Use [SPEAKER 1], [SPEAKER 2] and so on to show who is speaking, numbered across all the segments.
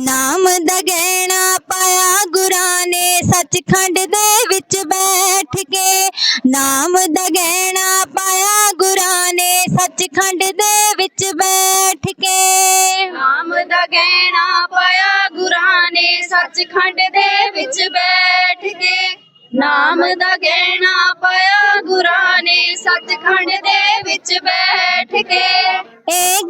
[SPEAKER 1] ਨਾਮ ਦਾ ਗਹਿਣਾ ਪਾਇਆ ਗੁਰਾਂ ਨੇ ਸੱਚਖੰਡ ਦੇ ਵਿੱਚ ਬੈਠ ਕੇ। ਨਾਮ ਦਾ ਗਹਿਣਾ ਪਾਇਆ ਗੁਰਾਂ ਨੇ ਸੱਚਖੰਡ ਦੇ ਵਿੱਚ ਬੈਠ ਕੇ।
[SPEAKER 2] ਨਾਮ ਦਾ ਗਹਿਣਾ ਪਾਇਆ ਗੁਰਾਂ ਨੇ ਸੱਚਖੰਡ ਦੇ ਵਿੱਚ ਬੈਠ ਕੇ। ਨਾਮ ਦਾ ਗਹਿਣਾ ਪਾਇਆ ਗੁਰਾਂ ਨੇ ਸੱਚਖੰਡ ਦੇ ਵਿੱਚ ਬੈਠ ਕੇ।
[SPEAKER 1] ਇਹ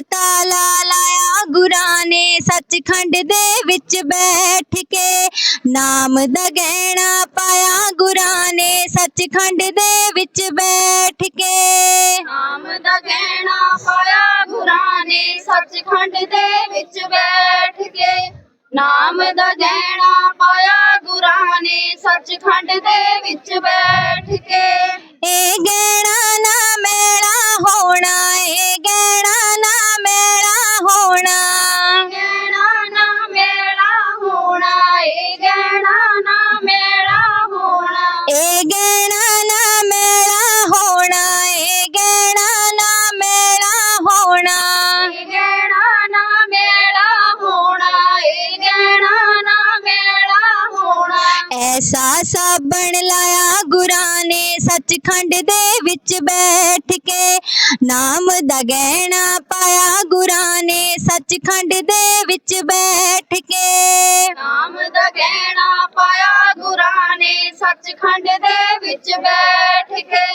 [SPEAKER 1] ਤਾਲਾ ਲਾਇਆ ਗੁਰਾਂ ਨੇ ਸੱਚਖੰਡ ਦੇ ਵਿੱਚ ਬੈਠ ਕੇ। ਨਾਮ ਦਾ ਗਹਿਣਾ ਪਾਇਆ ਗੁਰਾਂ ਨੇ ਸੱਚਖੰਡ ਦੇ ਵਿੱਚ ਬੈਠ ਕੇ।
[SPEAKER 2] ਨਾਮ ਦਾ ਗਹਿਣਾ ਪਾਇਆ ਗੁਰਾਂ ਨੇ ਸੱਚਖੰਡ ਦੇ ਵਿੱਚ ਬੈਠ ਕੇ। ਨਾਮ ਦਾ ਗਹਿਣਾ ਪਾਇਆ ਗੁਰਾਂ ਨੇ ਸੱਚਖੰਡ ਦੇ ਵਿੱਚ ਬੈਠ
[SPEAKER 1] ਐਸਾ ਸਾਬਣ ਲਾਇਆ ਗੁਰਾਂ ਨੇ ਸੱਚਖੰਡ ਦੇ ਵਿੱਚ ਬੈਠ ਕੇ ਨਾਮ ਦਾ ਗਹਿਣਾ ਪਾਇਆ ਗੁਰਾਂ ਨੇ ਸੱਚਖੰਡ ਦੇ ਵਿੱਚ ਬੈਠ ਕੇ
[SPEAKER 2] ਨਾਮ ਦਾ ਗਹਿਣਾ ਪਾਇਆ ਗੁਰਾਂ ਨੇ ਸੱਚਖੰਡ ਦੇ ਵਿੱਚ ਬੈਠ ਕੇ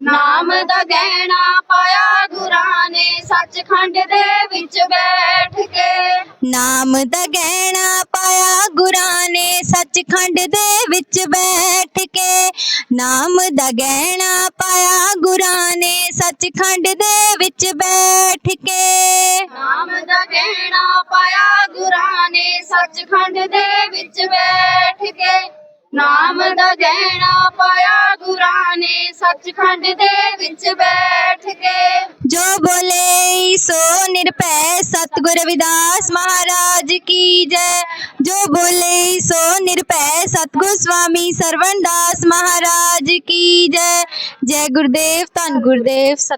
[SPEAKER 2] ਨਾਮ ਦਾ ਗਹਿਣਾ ਪਾਇਆ ਗੁਰਾਂ ਨੇ ਸੱਚਖੰਡ ਦੇ ਵਿੱਚ ਬੈਠ ਕੇ
[SPEAKER 1] ਨਾਮ ਦਾ ਗਹਿਣਾ ਪਾਇਆ ਗੁਰਾਂ ਨੇ ਸੱਚਖੰਡ ਦੇ ਵਿੱਚ ਬੈਠ ਕੇ ਨਾਮ ਦਾ ਗਹਿਣਾ ਪਾਇਆ। ਗੁਰਾਂ ਨੇ ਸੱਚਖੰਡ ਦੇ ਵਿੱਚ ਬੈਠ ਕੇ
[SPEAKER 2] ਨਾਮ ਦਾ ਗਹਿਣਾ ਪਾਇਆ। ਗੁਰਾਂ ਨੇ ਸੱਚਖੰਡ ਦੇ ਵਿੱਚ ਬੈਠ ਕੇ ਨਾਮ ਦਾ ਗਹਿਣਾ ਪਾਇਆ। ਗੁਰਾਂ ਨੇ ਸੱਚਖੰਡ ਦੇ ਵਿੱਚ ਬੈਠ ਕੇ
[SPEAKER 1] ਜੋ ਬੋਲੇ ਸੋ ਨਿਰਭੈ ਸਤਿਗੁਰ ਰਵਿਦਾਸ ਮਹਾਰਾਜ ਕੀ ਜੈ? ਜੋ ਬੋਲੇ ਸੋ ਨਿਰਭੈ ਸਤਿਗੁਰ ਸਵਾਮੀ ਸਰਵਣ ਦਾਸ ਮਹਾਰਾਜ ਕੀ ਜੈ? ਜੈ ਗੁਰਦੇਵ, ਧੰਨ ਗੁਰਦੇਵ, ਸਤ